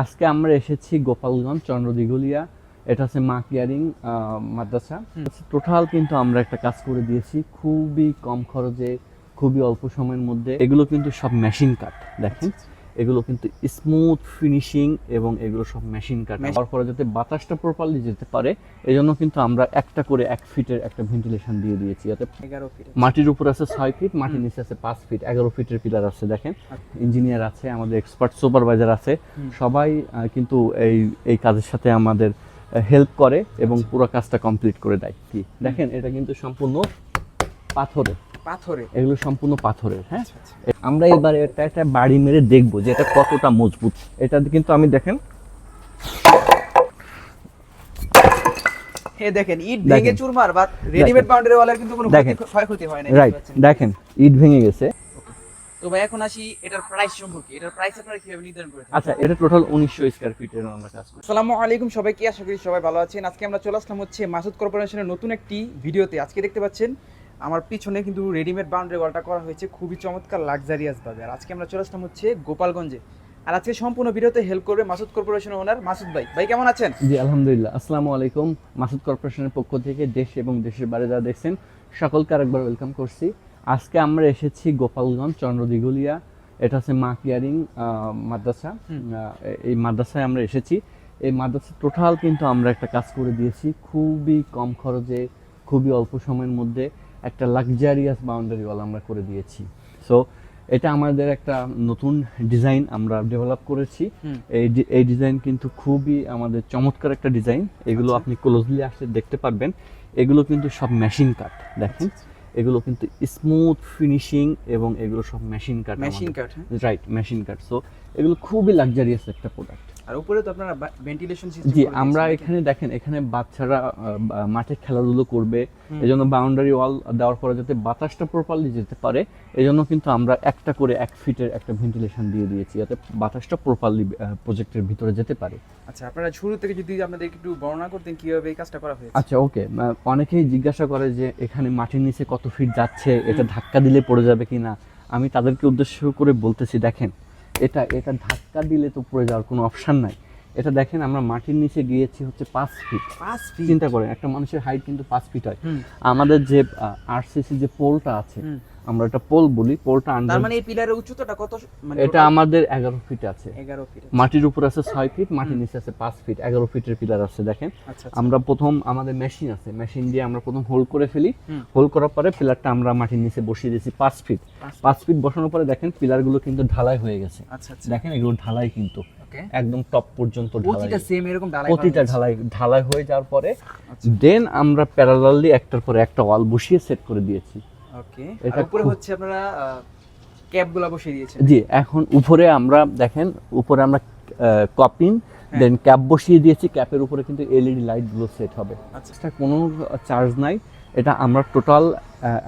আজকে আমরা এসেছি গোপালগঞ্জ, চন্দ্রদিঘলিয়া। এটা হচ্ছে মা কেয়ারিং মাদ্রাসা। টোটাল কিন্তু আমরা একটা কাজ করে দিয়েছি খুবই কম খরচে, খুবই অল্প সময়ের মধ্যে। এগুলো কিন্তু সব মেশিন কাট দেখেন। এগুলো কিন্তু স্মুথ ফিনিশিং এবং এগুলো সব মেশিন কাট। হওয়ার পরে যাতে বাতাসটা প্রপারলি যেতে পারে এই জন্য কিন্তু আমরা একটা করে এক ফিটের একটা ভেন্টিলেশন দিয়ে দিয়েছি। যাতে এগারো ফিট মাটির উপর আছে ছয় ফিট মাটির নিচে আছে পাঁচ ফিট। এগারো ফিটের পিলার আছে দেখেন। ইঞ্জিনিয়ার আছে আমাদের এক্সপার্ট সুপারভাইজার আছে। সবাই কিন্তু এই এই কাজের সাথে আমাদের হেল্প করে এবং পুরো কাজটা কমপ্লিট করে দেয়। কি দেখেন এটা কিন্তু সম্পূর্ণ পাথরের পাথরে এগুলো সম্পূর্ণ পাথরের হ্যাঁ? আচ্ছা, আচ্ছা। আমরা এবার এটা একটা বাড়ি মেরে দেখব যে এটা কতটা মজবুত। এটা কিন্তু আমি দেখেন। দেখেন ইট ভেঙে চুরমার বা রেডিমেড বাউন্ডারি ওয়ালের কিন্তু কোনো ক্ষয়ক্ষতি হয় না রাইট দেখেন ইট ভেঙে গেছে। তো ভাই এখন আসি এটার প্রাইস সম্পর্কে। এটার প্রাইস আপনারা কীভাবে নির্ধারণ করেছেন আচ্ছা এটা টোটাল উনিশশো স্কোয়ার ফিটের আমরা কাজ করি আসসালামু আলাইকুম সবাইকে আশা করি সবাই ভালো আছেন। আজকে আমরা চলে আসলাম হচ্ছে মাসুদ কর্পোরেশনের নতুন একটি ভিডিওতে। আজকে দেখতে পাচ্ছেন আমার পিছনে কিন্তু রেডিমেড বাউন্ডারি ওয়ালটা করা হয়েছে খুবই চমৎকার লাক্সারিয়াস ভাবে আর আজকে আমরা চলে আসলাম হচ্ছে গোপালগঞ্জে। আর আজকে সম্পূর্ণ ভিডিওতে হেল্প করবে মাসুদ কর্পোরেশনের ওনার মাসুদ ভাই। ভাই কেমন আছেন? জি আলহামদুলিল্লাহ। আসসালামু আলাইকুম। মাসুদ কর্পোরেশনের পক্ষ থেকে দেশ এবং দেশের বাইরে যারা দেখছেন সকলকে আরেকবার ওয়েলকাম করছি। আজকে আমরা এসেছি গোপালগঞ্জ চন্দ্রদিঘলিয়া। এটা হচ্ছে মা কেয়ারিং মাদ্রাসা। এই মাদ্রাসায় আমরা এসেছি। এই মাদ্রাসা টোটাল কিন্তু আমরা একটা কাজ করে দিয়েছি খুবই কম খরচে খুবই অল্প সময়ের মধ্যে। একটা লাক্সারিয়াস বাউন্ডারি ওয়াল আমরা করে দিয়েছি। সো এটা আমাদের একটা নতুন ডিজাইন আমরা ডেভেলপ করেছি। এই এই ডিজাইন কিন্তু খুবই আমাদের চমৎকার একটা ডিজাইন এগুলো আচ্ছা। আপনি ক্লোজলি আসলে দেখতে পারবেন। এগুলো কিন্তু সব মেশিন কাট দেখেন। এগুলো কিন্তু স্মুথ ফিনিশিং এবং এগুলো সব machine cut machine cut right machine cut so এগুলো খুবই লাক্সারিয়াস একটা প্রোডাক্ট আর উপরে তো আপনারা ভেন্টিলেশন সিস্টেম জি আমরা এখানে দেখেন এখানে বাচ্চারা মাঠে খেলাধুলো করবে। এই জন্য বাউন্ডারি ওয়াল দেওয়ার পরে যাতে বাতাসটা প্রপারলি যেতে পারে এই জন্য কিন্তু আমরা একটা করে এক ফিটের একটা ভেন্টিলেশন দিয়ে দিয়েছি যাতে বাতাসটা প্রপারলি প্রজেক্টের ভিতরে যেতে পারে। আচ্ছা আপনারা শুরু থেকে যদি আপনাদের একটু বর্ণনা করতেন কীভাবে এই কাজটা করা হয়েছে? আচ্ছা ওকে। অনেকেই জিজ্ঞাসা করে যে এখানে মাটির নিচে কত ফিট যাচ্ছে এটা ধাক্কা দিলে পড়ে যাবে কিনা। আমি তাদেরকে উদ্দেশ্য করে বলতেছি দেখেন এটা এটা ধাক্কা দিলে তো পড়ে যাওয়ার কোনো অপশান নাই। এটা দেখেন আমরা মাটির নিচে গিয়েছি হচ্ছে পাঁচ ফিট পাঁচ ফিট চিন্তা করেন একটা মানুষের হাইট কিন্তু পাঁচ ফিট হয়। আমাদের যে আরসিসি যে পোলটা আছে। আমরা এটা পোল বলি পোলটা তার আন্ডার মানে এই পিলারের উচ্চতাটা কত মানে এটা আমাদের এগারো ফিট আছে। এগারো ফিট মাটির উপর আছে ছয় ফিট মাটির নিচে আছে পাঁচ ফিট এগারো ফিটের পিলার আছে দেখেন। আচ্ছা আমরা প্রথম আমাদের মেশিন আছে। মেশিন দিয়ে আমরা প্রথম হোল্ড করে ফেলি। হোল্ড করার পরে পিলারটা আমরা মাটির নিচে বসিয়ে দিয়েছি পাঁচ ফিট পাঁচ পাঁচ ফিট বসানোর পরে দেখেন পিলারগুলো কিন্তু ঢালাই হয়ে গেছে। আচ্ছা আচ্ছা। দেখেন এগুলো ঢালাই কিন্তু। একদম টপ পর্যন্ত ঢালাই। প্রতিটা সেম এরকম ডালাই প্রতিটা ঢালাই ঢালাই হয়ে যাওয়ার পরে আচ্ছা। দেন আমরা প্যারালালি একটার পরে একটা ওয়াল বসিয়ে সেট করে দিয়েছি। ওকে এটা উপরে হচ্ছে আপনারা ক্যাপগুলো বসিয়ে দিয়েছেন। জি এখন উপরে আমরা দেখেন উপরে আমরা কপিং। দেন ক্যাপ বসিয়ে দিয়েছি ক্যাপের উপরে কিন্তু এলইডি লাইটগুলো সেট হবে। আচ্ছা। কোনো চার্জ নাই। এটা আমরা টোটাল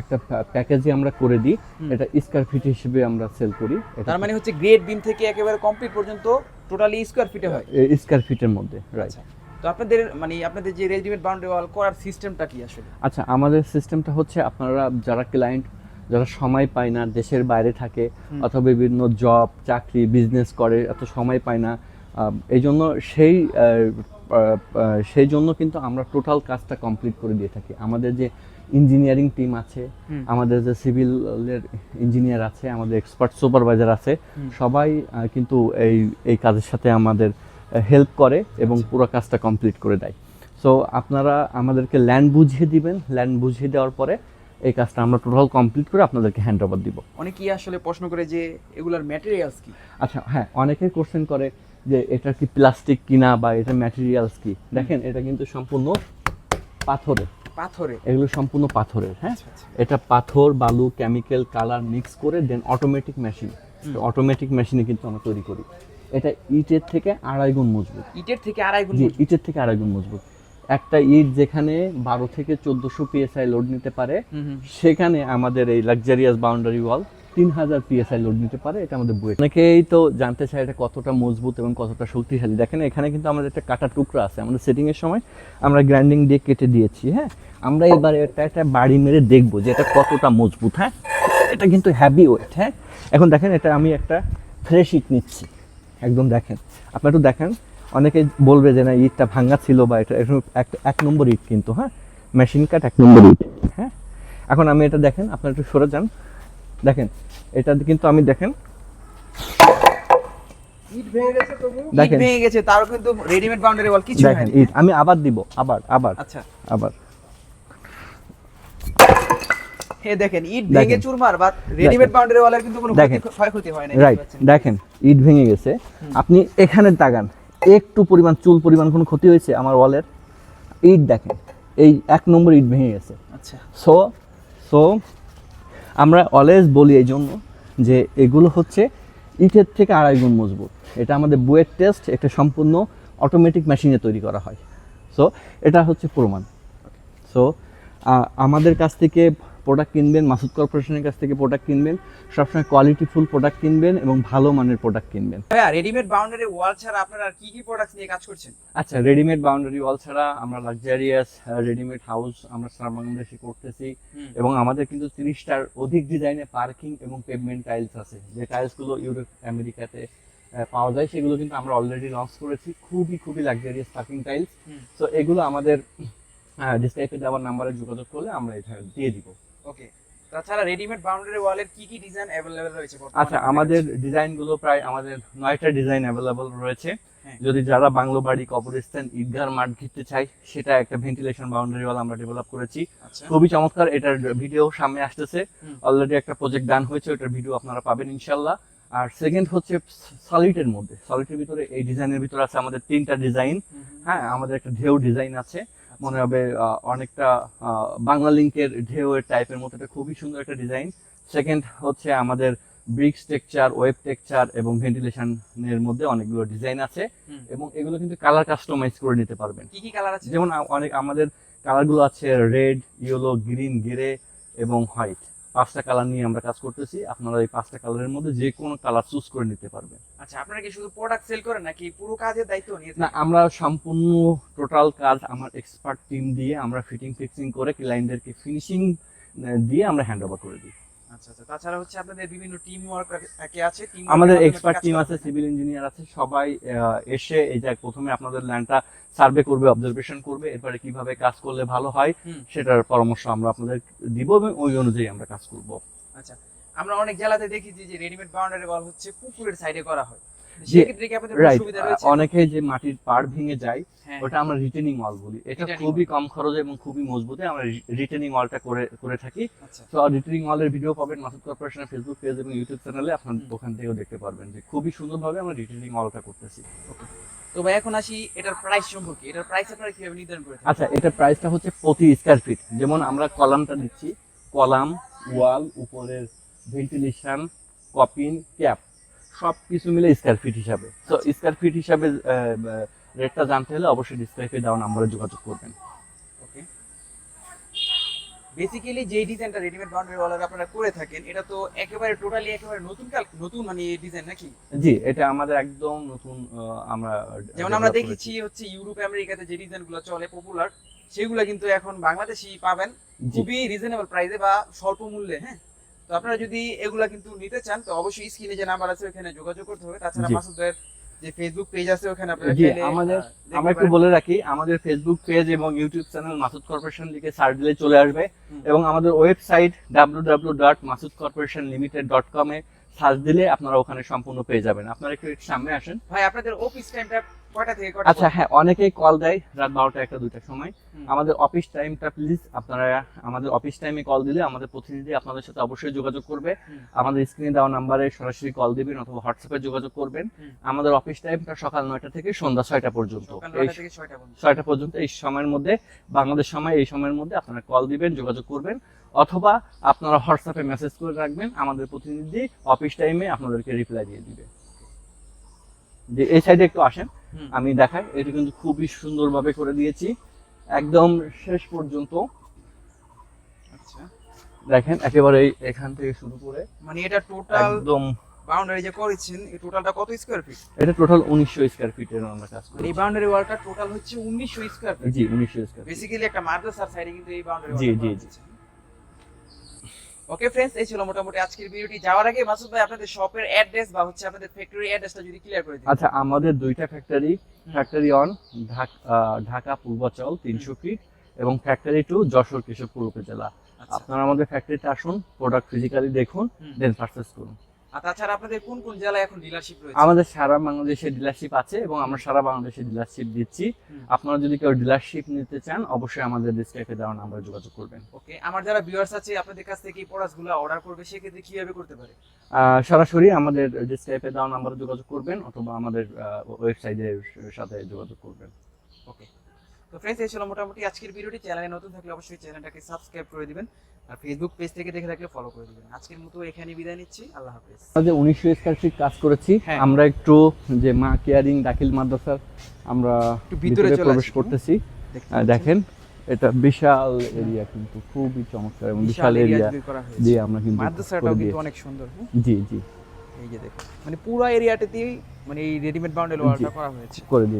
একটা প্যাকেজে আমরা করে দিই। এটা স্কয়ার ফিট হিসেবে আমরা সেল করি। তার মানে হচ্ছে গ্রেড বিম থেকে একেবারে কমপ্লিট পর্যন্ত টোটালি স্কোয়ার ফিটে হয়। স্কয়ার ফিটের মধ্যে রাইট আচ্ছা। তো আপনাদের মানে আপনাদের যে রেডিমেড বাউন্ডারি ওয়াল করার সিস্টেমটা কি আসলে? আচ্ছা আমাদের সিস্টেমটা হচ্ছে আপনারা যারা ক্লায়েন্ট যারা সময় পায় না দেশের বাইরে থাকে অথবা বিভিন্ন জব চাকরি বিজনেস করে এত সময় পায় না এই জন্য সেই সেই জন্য কিন্তু আমরা টোটাল কাজটা কমপ্লিট করে দিয়ে থাকি। আমাদের যে ইঞ্জিনিয়ারিং টিম আছে আমাদের যে সিভিলের ইঞ্জিনিয়ার আছে আমাদের এক্সপার্ট সুপারভাইজার আছে সবাই কিন্তু এই এই কাজের সাথে আমাদের হেল্প করে এবং আচ্ছা। পুরো কাজটা কমপ্লিট করে দেয়। সো আপনারা আমাদেরকে ল্যান্ড বুঝিয়ে দিবেন। ল্যান্ড বুঝিয়ে দেওয়ার পরে এই কাজটা আমরা টোটাল কমপ্লিট করে আপনাদেরকে হ্যান্ড ওভার দিব। অনেকেই আসলে প্রশ্ন করে যে এগুলার ম্যাটেরিয়ালস কি? আচ্ছা হ্যাঁ অনেকে কোশ্চেন করে যে এটা কি প্লাস্টিক কিনা বা এটা ম্যাটেরিয়ালস কি? দেখেন এটা কিন্তু সম্পূর্ণ পাথরের। পাথরে এগুলো সম্পূর্ণ পাথরের হ্যাঁ? আচ্ছা আচ্ছা। এটা পাথর বালু কেমিক্যাল কালার মিক্স করে দেন অটোমেটিক মেশিন অটোমেটিক মেশিনে কিন্তু আমরা তৈরি করি। এটা ইটের থেকে আড়াই গুণ মজবুত। ইটের থেকে আড়াই গুণ ইটের থেকে আড়াই গুণ মজবুত। একটা ইট যেখানে বারো থেকে চোদ্দশো পিএসআই লোড নিতে পারে সেখানে আমাদের এই লাক্সারিয়াস বাউন্ডারি ওয়াল তিন হাজার পিএসআই লোড নিতে পারে এটা আমাদের বই অনেকেই তো জানতে চায় এটা কতটা মজবুত এবং কতটা শক্তিশালী। দেখেন এখানে কিন্তু আমাদের একটা কাটা টুকরা আছে। আমাদের সেটিং এর সময় আমরা গ্রাইন্ডিং দিয়ে কেটে দিয়েছি হ্যাঁ? আমরা এবার এটা একটা বাড়ি মেরে দেখব যে এটা কতটা মজবুত হ্যাঁ? এটা কিন্তু হ্যাভি ওয়েট হ্যাঁ? এখন দেখেন এটা আমি একটা ফ্রেশ ইট নিচ্ছি। একদম দেখেন। আপনি একটু দেখেন অনেকে বলবে যে না ইটটা ভাঙা ছিল বা এটা এক- এক নম্বর ইট কিন্তু হ্যাঁ? মেশিন কাট এক নম্বর ইট। হ্যাঁ? এখন আমি এটা দেখেন আপনার একটু সরে যান। দেখেন এটা কিন্তু আমি দেখেন ইট ভেঙে গেছে তবু? ইট দেখেন। ভেঙে গেছে তারও কিন্তু রেডিমেড বাউন্ডারি ওয়াল কিছু দেখেন ইট আমি আবার দিব আবার আবার। আচ্ছা। আবার। দেখেন ইট ভেঙে। চুরমার বা রেডিমেড বাউন্ডারি ওয়ালের কিন্তু কোনো দেখেন। ক্ষয়ক্ষতি হয় না রাইট দেখেন ইট ভেঙে গেছে। আপনি এখানে তাকান একটু পরিমাণ চুল পরিমাণ কোনো ক্ষতি হয়েছে আমার ওয়ালের? ইট দেখেন এই এক নম্বর ইট ভেঙে গেছে। আচ্ছা। সো সো আমরা অলওয়েজ বলি এই জন্য যে এগুলো হচ্ছে ইটের থেকে আড়াই গুণ মজবুত। এটা আমাদের বুয়ের টেস্ট একটা সম্পূর্ণ অটোমেটিক মেশিনে তৈরি করা হয়। সো এটা হচ্ছে প্রমাণ। সো আমাদের কাছ থেকে প্রোডাক্ট কিনবেন মাসুদ কর্পোরেশনের কাছ থেকে প্রোডাক্ট কিনবেন সবসময় কোয়ালিটিফুল প্রোডাক্ট কিনবেন এবং ভালো মানের প্রোডাক্ট কিনবেন। ভাইয়া রেডিমেড বাউন্ডারি ওয়াল ছাড়া আপনারা কি কি প্রোডাক্ট নিয়ে কাজ করছেন? আচ্ছা রেডিমেড বাউন্ডারি ওয়াল ছাড়া আমরা লাক্সারিয়াস রেডিমেড হাউস আমরা সারা বাংলাদেশে করতেছি এবং আমাদের কিন্তু তিরিশটার অধিক ডিজাইনে পার্কিং এবং পেভমেন্ট টাইলস আছে। যে টাইলসগুলো ইউরোপ আমেরিকাতে পাওয়া যায় সেগুলো কিন্তু আমরা অলরেডি লঞ্চ করেছি। খুবই খুবই লাক্সারিয়াস পার্কিং টাইলস তো এগুলো আমাদের ডিসক্রাইবে দেওয়ার নাম্বারে যোগাযোগ করলে আমরা এটা দিয়ে দিব। ওকে। তাছাড়া রেডিমেড বাউন্ডারি ওয়ালের কি কি ডিজাইন অ্যাভেলেবল রয়েছে আচ্ছা আমাদের ডিজাইনগুলো প্রায় আমাদের নয়টা ডিজাইন অ্যাভেলেবল রয়েছে। হ্যাঁ। যদি যারা বাংলো বাড়ি কবরস্থান ঈদগার মাঠ ঘিরতে চাই সেটা একটা ভেন্টিলেশন বাউন্ডারি ওয়াল আমরা ডেভেলপ করেছি। আচ্ছা। খুবই চমৎকার এটার ভিডিও সামনে আসতেছে। অলরেডি একটা প্রজেক্ট ডান হয়েছে ওটার ভিডিও আপনারা পাবেন ইনশাল্লাহ আর সেকেন্ড হচ্ছে সলিটের মধ্যে। সলিটের ভিতরে এই ডিজাইনের ভিতরে আছে আমাদের তিনটা ডিজাইন। হ্যাঁ আমাদের একটা ঢেউ ডিজাইন আছে। মনে হবে অনেকটা আহ, বাংলা লিঙ্কের ঢেউয়ের টাইপের মতো। এটা খুবই সুন্দর একটা ডিজাইন সেকেন্ড হচ্ছে আমাদের ব্রিক্স টেক্সচার ওয়েব টেকচার এবং ভেন্টিলেশন এর মধ্যে অনেকগুলো ডিজাইন আছে। এবং এগুলো কিন্তু কালার কাস্টমাইজ করে নিতে পারবেন। কি কি কালার আছে? যেমন অনেক আমাদের কালারগুলো আছে রেড ইয়েলো গ্রিন গ্রে এবং হোয়াইট পাঁচটা কালার নিয়ে আমরা কাজ করতেছি। আপনারা এই পাঁচটা কালারের মধ্যে যে কোনো কালার চুজ করে নিতে পারবেন। আচ্ছা আপনারা কি শুধু প্রোডাক্ট সেল করেন নাকি পুরো কাজের দায়িত্ব নিয়ে না আমরা সম্পূর্ণ টোটাল কাজ আমার এক্সপার্ট টিম দিয়ে আমরা ফিটিং ফিক্সিং করে ক্লায়েন্টদেরকে ফিনিশিং দিয়ে আমরা হ্যান্ড ওভার করে দিই। আচ্ছা আচ্ছা। তাছাড়া হচ্ছে আপনাদের বিভিন্ন টিম ওয়ার্ক কে আছে আমাদের এক্সপার্ট টিম আছে সিভিল ইঞ্জিনিয়ার আছে সবাই এসে এই যে প্রথমে আপনাদের ল্যান্ডটা সার্ভে করবে অবজারভেশন করবে এরপরে কীভাবে কাজ করলে ভালো হয় সেটার পরামর্শ আমরা আপনাদের দিব এবং ওই অনুযায়ী আমরা কাজ করব। আচ্ছা। আমরা অনেক জেলাতে দেখি যে রেডিমেড বাউন্ডারি ওয়াল হচ্ছে পুকুরের সাইডে করা হয়। অনেকে যে মাটির পাড় ভেঙে যায় হ্যাঁ। ওটা আমরা রিটেনিং ওয়াল বলি। এটা খুবই কম খরচে এবং খুবই মজবুতে আমরা রিটেনিং ওয়ালটা করে করে থাকি। আচ্ছা। তো রিটেনিং ওয়ালের ভিডিও পাবেন মাসুদ কর্পোরেশনের ফেসবুক পেজ এবং ইউটিউব চ্যানেলে আপনার ওখান থেকেও দেখতে পারবেন যে খুবই সুন্দরভাবে আমরা রিটেনিং ওয়ালটা করতেছি। তো ভাই এখন আসি এটার প্রাইস সম্পর্কে। এটার প্রাইস আপনারা কীভাবে নির্ধারণ করে থাকেন? আচ্ছা এটা প্রাইসটা হচ্ছে প্রতি স্কয়ার ফিট যেমন আমরা কলামটা দিচ্ছি কলাম ওয়াল উপরের ভেন্টিলেশন কপিন ক্যাপ সব কিছু মিলে স্কয়ার ফিট হিসাবে। তো। স্কয়ার ফিট হিসাবে রেটটা জানতে হলে অবশ্যই ডিসক্রাইবে দেওয়া নাম্বারে যোগাযোগ করবেন। ওকে বেসিক্যালি যে ডিজাইনটা রেডিমেড বাউন্ডারি ওয়ালের আপনারা করে থাকেন এটা তো একেবারে টোটালি একেবারে নতুন কাল- নতুন মানে ডিজাইন নাকি? জি এটা আমাদের একদম নতুন আমরা যেমন আমরা দেখেছি হচ্ছে ইউরোপ আমেরিকাতে যে ডিজাইনগুলো চলে পপুলার সেগুলো কিন্তু এখন বাংলাদেশি পাবেন। খুবই রিজনেবল প্রাইসে বা স্বল্প মূল্যে হ্যাঁ? তো আপনারা যদি এগুলা কিন্তু নিতে চান তো অবশ্যই স্ক্রিনে যে নাম্বার আছে ওখানে যোগাযোগ করতে হবে। তাছাড়া। মাসুদের যে ফেসবুক পেজ আছে ওখানে আপনারা আমাদের- আমরা একটু বলে রাখি আমাদের ফেসবুক পেজ এবং ইউটিউব চ্যানেল মাসুদ কর্পোরেশন লিখে সার্চ দিলে চলে আসবে। এবং আমাদের website W W dot Masud corporation limited dot কমে সার্চ দিলে আপনারা ওখানে সম্পূর্ণ পেয়ে যাবেন। আপনারা একটু সামনে আসেন। ভাই আপনাদের অফিস টাইমটা আচ্ছা হ্যাঁ অনেকেই কল দেয় রাত বারোটা একটা দুইটার সময়। আমাদের অফিস টাইমটা প্লিজ আপনারা আমাদের অফিস টাইমে কল দিলে আমাদের প্রতিনিধি আপনাদের সাথে অবশ্যই যোগাযোগ করবে। আমাদের স্ক্রিনে দেওয়া নাম্বারে সরাসরি কল দিবেন অথবা হোয়াটসঅ্যাপে যোগাযোগ করবেন। আমাদের অফিস টাইমটা সকাল নয়টা থেকে সন্ধ্যা ছয়টা পর্যন্ত। এই ছয়টা পর্যন্ত। এই সময়ের মধ্যে বাংলাদেশ সময় এই সময়ের মধ্যে আপনারা কল দিবেন যোগাযোগ করবেন। অথবা আপনারা হোয়াটসঅ্যাপে মেসেজ করে রাখবেন আমাদের প্রতিনিধি অফিস টাইমে আপনাদেরকে রিপ্লাই দিয়ে দিবে। যে এই সাইডে একটু আসেন। আমি দেখাই এটা কিন্তু খুবই সুন্দরভাবে করে দিয়েছি। একদম শেষ পর্যন্ত। আচ্ছা। দেখেন একেবারে এখান থেকে শুরু করে মানে এটা টোটাল একদম বাউন্ডারি যে করেছেন এই টোটালটা কত স্কয়ার ফিট এটা টোটাল উনিশশো স্কোয়ার ফিটের আমরা কাজ করি এই বাউন্ডারি ওয়ালটা টোটাল হচ্ছে উনিশশো স্কয়ার ফিট জি উনিশশো স্কোয়ার বেসিক্যালি একটা মাদ্রাসার সাইডে কিন্তু এই বাউন্ডারি জি, জি, জি। ওকে ফ্রেন্ডস এই ছিল মোটামুটি আজকের ভিডিওটি। যাওয়ার আগে মাসুদ ভাই আপনাদের শপের অ্যাড্রেস বা হচ্ছে আপনাদের ফ্যাক্টরি অ্যাড্রেসটা যদি ক্লিয়ার করে দিন। আচ্ছা আমাদের দুইটা factory factory on Dhaka Purbachal তিনশো ফিট এবং ফ্যাক্টরি টু যশোর কেশবপুর উপজেলা। আচ্ছা। আপনারা আমাদের ফ্যাক্টরিতে আসুন প্রোডাক্ট ফিজিক্যালি দেখুন। দেন পারচেজ করুন। আর তাছাড়া আপনাদের কোন কোন জেলায় এখন ডিলারশিপ রয়েছে? আমাদের সারা বাংলাদেশে ডিলারশিপ আছে এবং আমরা সারা বাংলাদেশে ডিলারশিপ দিচ্ছি। আপনারা যদি কেউ ডিলারশিপ নিতে চান অবশ্যই আমাদের ডিসক্রাইবে দেওয়া নাম্বারে যোগাযোগ করবেন। ওকে আমার যারা ভিউয়ার্স আছে আপনাদের কাছ থেকে এই প্রোডাক্টসগুলো অর্ডার করবে সেক্ষেত্রে কীভাবে করতে পারে? সরাসরি আমাদের ডিসক্রাইবে দেওয়া নাম্বারে যোগাযোগ করবেন অথবা আমাদের ওয়েবসাইটের সাথে যোগাযোগ করবেন। ওকে তো ফ্রেন্ডস এই ছিল মোটামুটি আজকের ভিডিওটি। চ্যানেলে নতুন থাকলে অবশ্যই চ্যানেলটাকে সাবস্ক্রাইব করে দিবেন। আর ফেসবুক পেজ থেকে দেখে থাকলে ফলো করে দিবেন। আজকের মতো এখানে বিদায় নিচ্ছি। আল্লাহ হাফেজ। আমরা যে উনিশশো কাজ করেছি হ্যাঁ। আমরা একটু যে মা কেয়ারিং দাখিল মাদ্রাসার আমরা একটু ভিতরে প্রবেশ করতেছি? দেখেন এটা বিশাল এরিয়া কিন্তু খুবই চমৎকার এবং বিশাল এরিয়া দিয়ে আমরা কিন্তু মাদ্রাসাটাও কিন্তু অনেক সুন্দর হ্যাঁ? জি জি। এই যে দেখুন মানে পুরো এরিয়াটাতেই মানে এই রেডিমেড বাউন্ডারি ওয়ালটা করা হয়েছে। করে দিয়েছি।